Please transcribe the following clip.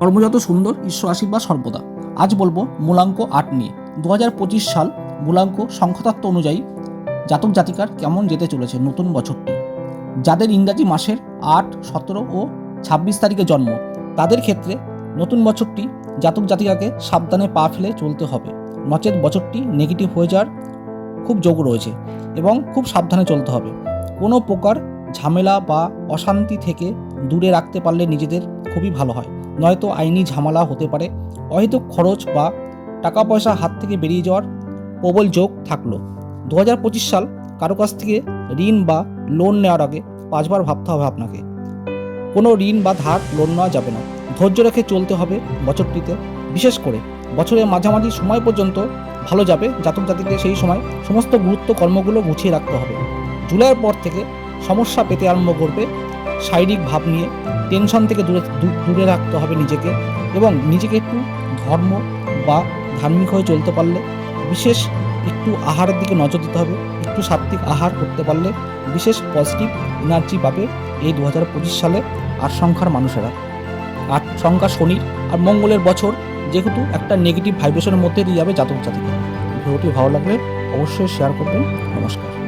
কর্মযত সুন্দর ঈশ্বর আশীর্বাদ সর্বদা। আজ বলব মূলাঙ্ক আট নিয়ে। দু হাজার পঁচিশ সাল মূলাঙ্ক সংখ্যাতত্ত্ব অনুযায়ী জাতক জাতিকার কেমন যেতে চলেছে নতুন বছরটি। যাদের ইংরাজি মাসের আট, সতেরো ও ছাব্বিশ তারিখে জন্ম, তাদের ক্ষেত্রে নতুন বছরটি জাতক জাতিকাকে সাবধানে পা ফেলে চলতে হবে। নচেত বছরটি নেগেটিভ হয়ে যাওয়ার খুব যোগ রয়েছে এবং খুব সাবধানে চলতে হবে। কোনো প্রকার ঝামেলা বা অশান্তি থেকে দূরে রাখতে পারলে নিজেদের খুবই ভালো হয়। নয়তো আইনি ঝামেলা হতে পারে। অহেতুক খরচ বা টাকা পয়সা হাত থেকে বেরিয়ে যাওয়ার প্রবল যোগ থাকল। দু সাল কারও কাছ থেকে ঋণ বা লোন নেওয়ার আগে পাঁচবার ভাবতে হবে আপনাকে। কোনো ঋণ বা ধার লোন নেওয়া যাবে না। ধৈর্য রেখে চলতে হবে বছরটিতে। বিশেষ করে বছরের মাঝামাঝি সময় পর্যন্ত ভালো যাবে জাতক জাতিকে সেই সময় সমস্ত গুরুত্ব কর্মগুলো গুছিয়ে রাখতে হবে। জুলাইয়ের পর থেকে সমস্যা পেতে আরম্ভ করবে শারীরিক ভাব নিয়ে টেনশন থেকে দূরে দূরে রাখতে হবে নিজেকে এবং নিজেকে একটু ধর্ম বা ধার্মিক হয়ে চলতে পারলে, বিশেষ একটু আহারের দিকে নজর দিতে হবে, একটু সাত্বিক আহার করতে পারলে বিশেষ পজিটিভ এনার্জি পাবে এই দু হাজার পঁচিশ সালে আট সংখ্যার মানুষেরা। আট সংখ্যা শনির আর মঙ্গলের বছর যেহেতু একটা নেগেটিভ ভাইব্রেশনের মধ্যে দিয়ে যাবে জাতক জাতিকে। ভিডিওটি ভালো লাগলে অবশ্যই শেয়ার করবেন। নমস্কার।